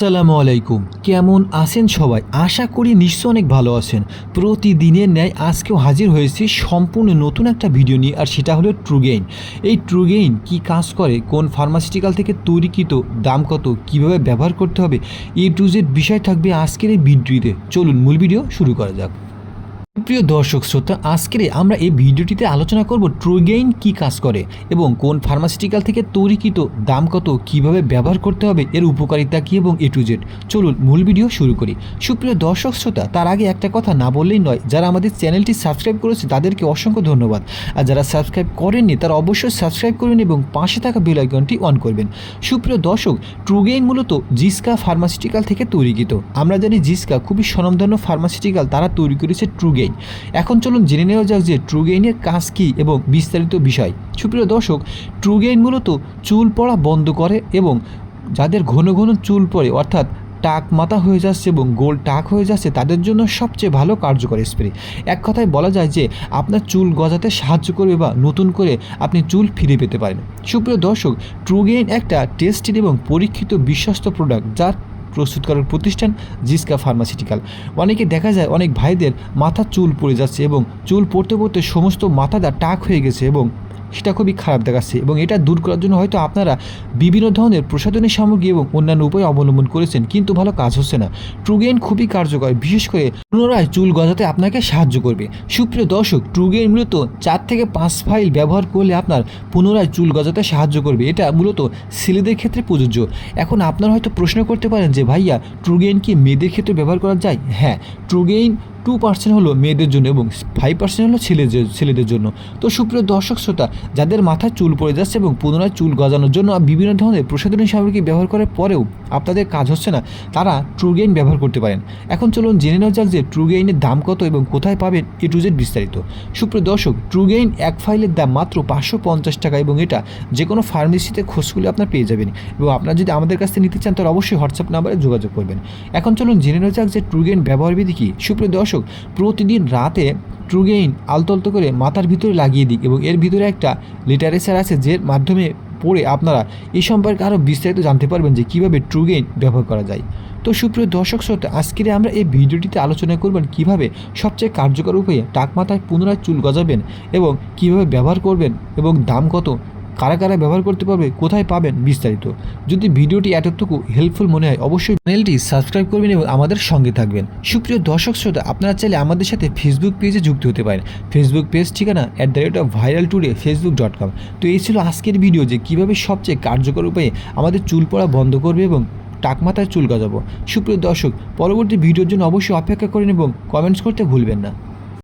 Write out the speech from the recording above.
আসসালামু আলাইকুম। কেমন আছেন সবাই? আশা করি নিশ্চয় অনেক ভালো আছেন। প্রতিদিনের ন্যায় আজকেও হাজির হয়েছি সম্পূর্ণ নতুন একটা ভিডিও নিয়ে, আর সেটা হলো ট্রুগেইন এই ট্রুগেইন কি কাজ করে? কোন ফার্মাসিউটিক্যাল থেকে তৈরিকৃত দাম কত? কীভাবে ব্যবহার করতে হবে? এই টু জেড বিষয় থাকবে আজকের এই ভিডিওতে। চলুন মূল ভিডিও শুরু করা যাক। প্রিয় দর্শক শ্রোতা, আজকের আমরা এই ভিডিওটিতে আলোচনা করব ট্রুগেইন কি কাজ করে এবং কোন ফার্মাসিউটিক্যাল থেকে তৈরিকৃত দাম কত, কীভাবে ব্যবহার করতে হবে, এর উপকারিতা কী এবং এ টু জেড চলুন মূল ভিডিও শুরু করি। সুপ্রিয় দর্শক শ্রোতা, তার আগে একটা কথা না বললেই নয়, যারা আমাদের চ্যানেলটি সাবস্ক্রাইব করেছে তাদেরকে অসংখ্য ধন্যবাদ। আর যারা সাবস্ক্রাইব করেননি, তারা অবশ্যই সাবস্ক্রাইব করবেন এবং পাশে থাকা বেল আইকনটি অন করবেন। সুপ্রিয় দর্শক ট্রুগেইন মূলত জিসকা ফার্মাসিউটিক্যাল থেকে তৈরিকৃত। আমরা জানি জিসকা খুবই স্বনামধন্য ফার্মাসিউটিক্যাল তারা তৈরি করেছে ট্রুগেইন এখন চলুন জেনে নেওয়া যাক যে ট্রুগেইনের কাজ কী এবং বিস্তারিত বিষয়। সুপ্রিয় দর্শক ট্রুগেইন মূলত চুল পড়া বন্ধ করে এবং যাদের ঘন ঘন চুল পড়ে, অর্থাৎ টাক মাথা হয়ে যাচ্ছে এবং গোল টাক হয়ে যাচ্ছে, তাদের জন্য সবচেয়ে ভালো কার্যকর স্প্রে এক কথায় বলা যায় যে আপনার চুল গজাতে সাহায্য করবে বা নতুন করে আপনি চুল ফিরে পেতে পারেন। সুপ্রিয় দর্শক ট্রুগেইন একটা টেস্টেড এবং পরীক্ষিত বিশ্বস্ত প্রোডাক্ট যার প্রস্তুতকারক প্রতিষ্ঠান জিসকা ফার্মাসিউটিক্যাল। অনেকে দেখা যায় অনেক ভাইদের মাথা চুল পড়ে যাচ্ছে এবং চুল পড়তে পড়তে সমস্ত মাথাটা টাক হয়ে গেছে এবং সেটা খুবই খারাপ দেখাচ্ছে এবং এটা দূর করার জন্য হয়তো আপনারা বিভিন্ন ধরনের প্রসাধনী সামগ্রী এবং অন্যান্য উপায় অবলম্বন করেছেন, কিন্তু ভালো কাজ হচ্ছে না। ট্রুগেইন খুবই কার্যকর, বিশেষ করে পুনরায় চুল গজাতে আপনাকে সাহায্য করবে। সুপ্রিয় দর্শক, ট্রুগেইন মূলত চার থেকে পাঁচ ফাইল ব্যবহার করলে আপনার পুনরায় চুল গজাতে সাহায্য করবে। এটা মূলত ছেলেদের ক্ষেত্রে প্রযোজ্য। এখন আপনারা হয়তো প্রশ্ন করতে পারেন যে, ভাইয়া, ট্রুগেইন কি মেয়েদের ক্ষেত্রে ব্যবহার করা যায়? হ্যাঁ ট্রুগেইন টু পার্সেন্ট হলো মেয়েদের জন্য এবং ফাইভ পার্সেন্ট হলো ছেলেদের ছেলেদের জন্য। তো সুপ্রিয় দর্শক, শ্রোতা, যাদের মাথায় চুল পড়ে যাচ্ছে এবং পুনরায় চুল গজানোর জন্য বিভিন্ন ধরনের প্রসাধনী সামগ্রী ব্যবহার করার পরেও আপনাদের কাজ হচ্ছে না, তারা ট্রুগেইন ব্যবহার করতে পারেন। এখন চলুন জেনে নেওয়া যাক যে ট্রুগেইনের দাম কত এবং কোথায় পাবেন এ টু জেড বিস্তারিত। সুপ্রিয় দর্শক ট্রুগেইন এক ফাইলের দাম মাত্র পাঁচশো পঞ্চাশ টাকা এবং এটা যে কোনো ফার্মেসিতে খোঁজ করলে আপনার পেয়ে যাবেন এবং আপনারা যদি আমাদের কাছ থেকে নিতে চান তাহলে অবশ্যই হোয়াটসঅ্যাপ নাম্বারে যোগাযোগ করবেন। এখন চলুন জেনে নেওয়া যাক যে ট্রুগেইন ব্যবহার বিধি কী। সুপ্রিয় দর্শক প্রতিদিন রাতে ট্রুগেইন আলতলতো করে মাথার ভিতরে লাগিয়ে দিক এবং এর ভিতরে একটা লিটারেচার আছে যে মাধ্যমে পড়ে আপনারা এই সম্পর্কে আরও বিস্তারিত জানতে পারবেন যে কীভাবে ট্রুগেইন ব্যবহার করা যায়। তো সুপ্রিয় দর্শক শ্রোতা, আজকের আমরা এই ভিডিওটিতে আলোচনা করবেন কীভাবে সবচেয়ে কার্যকর উপায়ে টাক মাথায় পুনরায় চুল গজাবেন এবং কীভাবে ব্যবহার করবেন এবং দাম কত কারা কারা ব্যবহার করতে পারবে, কোথায় পাবেন বিস্তারিত। যদি ভিডিওটি এতটুকু হেল্পফুল মনে হয়, অবশ্যই চ্যানেলটি সাবস্ক্রাইব করবেন এবং আমাদের সঙ্গে থাকবেন। সুপ্রিয় দর্শক শ্রোতা, আপনারা চাইলে আমাদের সাথে ফেসবুক পেজে যুক্ত হতে পারেন। ফেসবুক পেজ ঠিকানা at the rate of viral today Facebook dot com তো এই ছিল আজকের ভিডিও যে কীভাবে সবচেয়ে কার্যকর উপায়ে আমাদের চুল পড়া বন্ধ করবে এবং টাকমাথায় চুল গজাবো। সুপ্রিয় দর্শক, পরবর্তী ভিডিওর জন্য অবশ্যই অপেক্ষা করেন এবং কমেন্টস করতে ভুলবেন না।